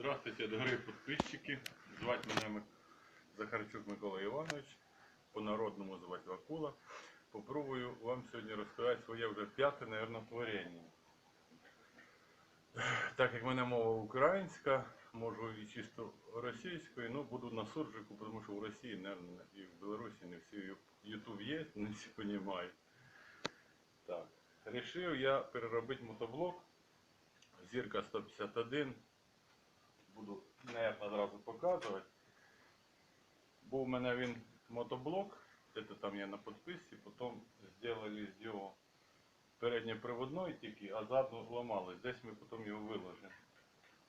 Здравствуйте, дорогі підписчики. Звати мене Захарчук Микола Іванович. По-народному звати Вакула. Попробую вам сьогодні розказати своє вже п'яте, мабуть, творення. Так як в мене мова українська, можу і чисто російською, ну буду на суржику, тому що в Росії, наверное, і в Білорусі не всі Ютуб є, не всі розуміють. Рішив я переробити мотоблок. Зірка 151 буду наверное, одразу показувати. Був у мене він мотоблок, це там я на підписці, потім зробили з його передньоприводної тільки, а задну ламали. Десь ми потім його виложимо.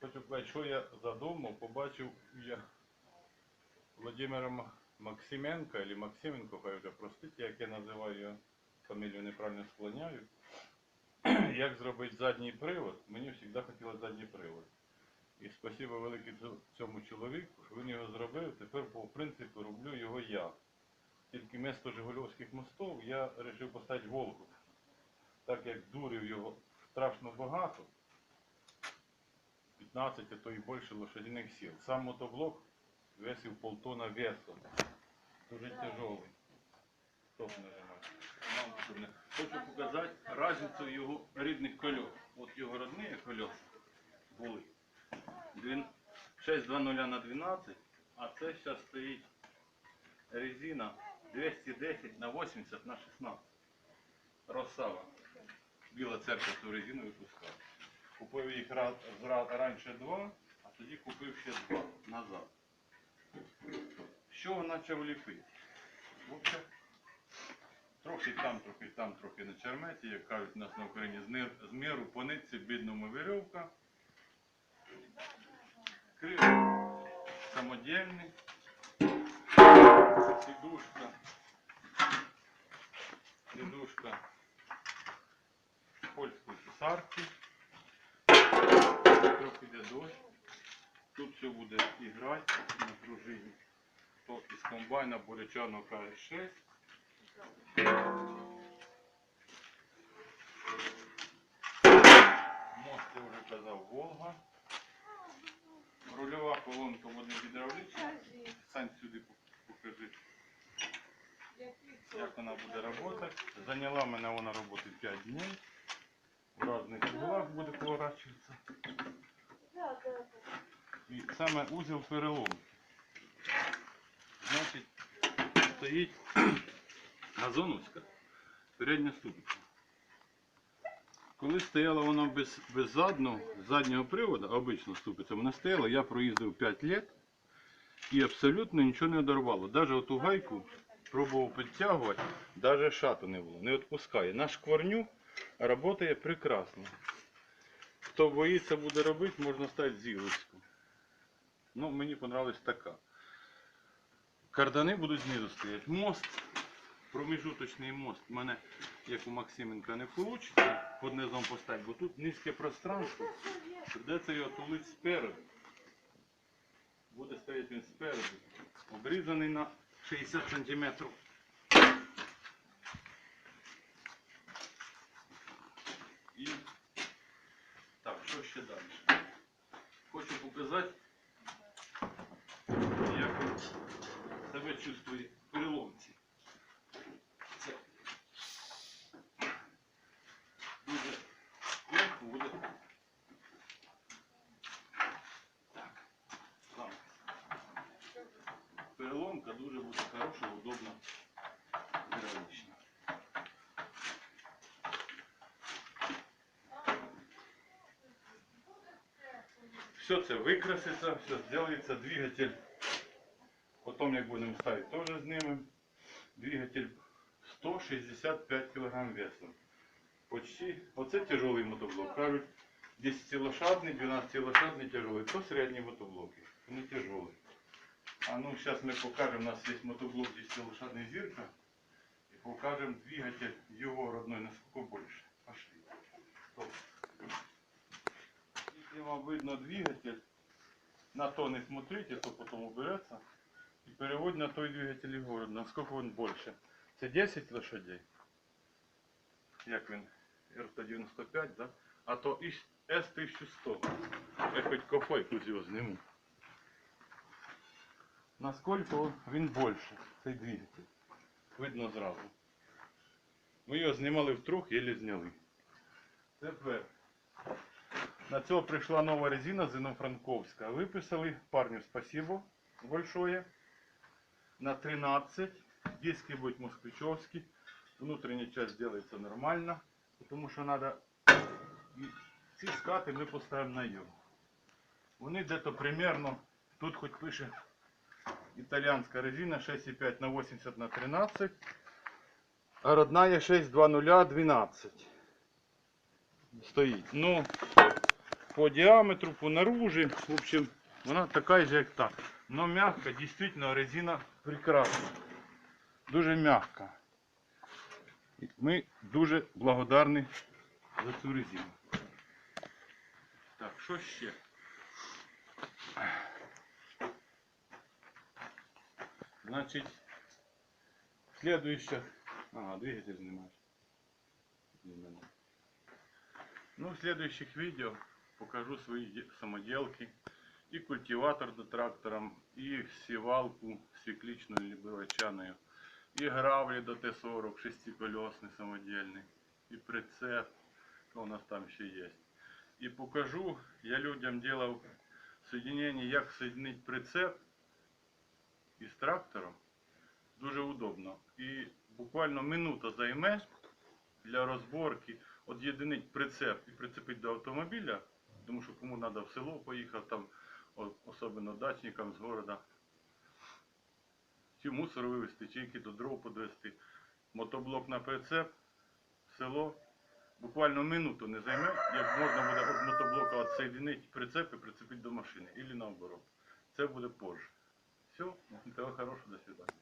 Хочу сказати, що я задумав, побачив я Владимира Ма- Максименка, або Максименко, хай вже простите, як я називаю його, фамілію неправильно склоняю. Як зробити задній привод? Мені завжди хотілося задній привод. І спасибо велике цьому чоловіку, що він його зробив. Тепер по принципу роблю його я. Тільки вместо Жигульовських мостів я вирішив поставити Волгу. Так як дурів його страшно багато, 15, а то і більше лошадиних сил. Сам мотоблок весив полтона весом. Дуже тяжелий. Стоп не- Хочу показати різницю його рідних кольор. От його родні кольоса були. Двін- 620 на 12, а це зараз стоїть резина 210 на 80 на 16. Росава. Біла церква цю резину випускала. Купив їх раз, зра- раніше два, а тоді купив ще два назад. Що почав ліпити? Трохи там, трохи там, трохи на черметі, як кажуть у нас на Україні, з миру по нитці бідному вірьовка. Самодільний. Сідушка. Сідушка польської писарки. Трохи йде дощ. Тут все буде і грати на пружині. То із комбайна бурячаного КС6. Мост я вже казав Волга. Рульова колонка буде гідравлічна. Сань сюди по- покажи, як вона буде працювати. Зайняла мене вона роботи 5 днів. В різних углах буде поворачуватися. І саме узел переломки. Значить, стоїть газоновська передня ступиця. Коли стояла вона без, без заднього, заднього приводу, обично ступиця, вона стояла, я проїздив 5 років і абсолютно нічого не одорвало. Навіть оту гайку пробував підтягувати, навіть шату не було, не відпускає. Наш шкварню працює прекрасно. Хто боїться буде робити, можна ставити зілочку. Ну, мені понравилась така. Кардани будуть знизу стояти. Мост, проміжуточний мост. У мене, як у Максименка, не вийде під низом поставити, бо тут низьке пространство. Придеться його тулити спереду. Буде стояти він спереду. Обрізаний на 60 сантиметров. І так, що ще далі? Хочу показати, як себе чувствує в переломці. Це дуже легко буде. Так, зараз. Переломка дуже буде хороша, удобна, героїчна. Все це викраситься, все зробиться двигатель. Потім, як будемо ставити, теж знімемо. Двигатель 165 кг весом. Почти. Оце тяжелий мотоблок. Кажуть, 10 лошадний, 12 лошадний тяжелий. То середні мотоблоки. Не тяжелий. А ну, зараз ми покажемо, у нас є мотоблок 10 лошадний зірка. І покажемо двигатель його родной, наскільки більше. Пошли. Если вам видно двигатель, на то не смотрите, то потом уберется. И переводь на той двигатель город, насколько он больше. Це 10 лошадей. Як він? РТ-95, да? А то С1100. Я хоч кофейку з його зніму. Наскільки він більше, цей двигатель. Видно зразу. Ми його знімали втрьох, єлі зняли. Тепер. На цього прийшла нова резина Зенофранковська. Виписали парню спасибо большое. На 13. Диски будуть москвичевські. Внутренняя часть делается нормально. Потому що. І ці скати ми поставимо на його. Вони десь примерно, тут хоч пише італійська резина 6,5 на 80 на 13. А родная 6,20 12 стоїть. Ну, по діаметру, по наружі, в общем, вона така же, як та. Но мягка, дійсно резина прекрасна. Дуже мягка. Ми дуже благодарні за цю резину. Так, що ще? Значить, следующее. Ага, двигатель снимаешь. Ну, в следующих видео покажу свои самоделки. И культиватор до трактором, и сівалку свекличную либо овчаную, и гравли до Т-40 шестиколесный самодельный, и прицеп, что у нас там еще есть. И покажу, я людям делал соединение, як соединить прицеп із трактором. Дуже удобно. І буквально минута займе для розборки, от прицеп і прицепити до автомобіля, тому що кому треба в село поїхав, там, особливо дачникам з города, чи мусор вивезти, чи які до дров подвести. Мотоблок на прицеп, село. Буквально минуту не займе, як можна буде від мотоблока відсоединити прицеп і прицепити до машини. Или наоборот. Це буде позже. Все, Всего хорошего, до свидания.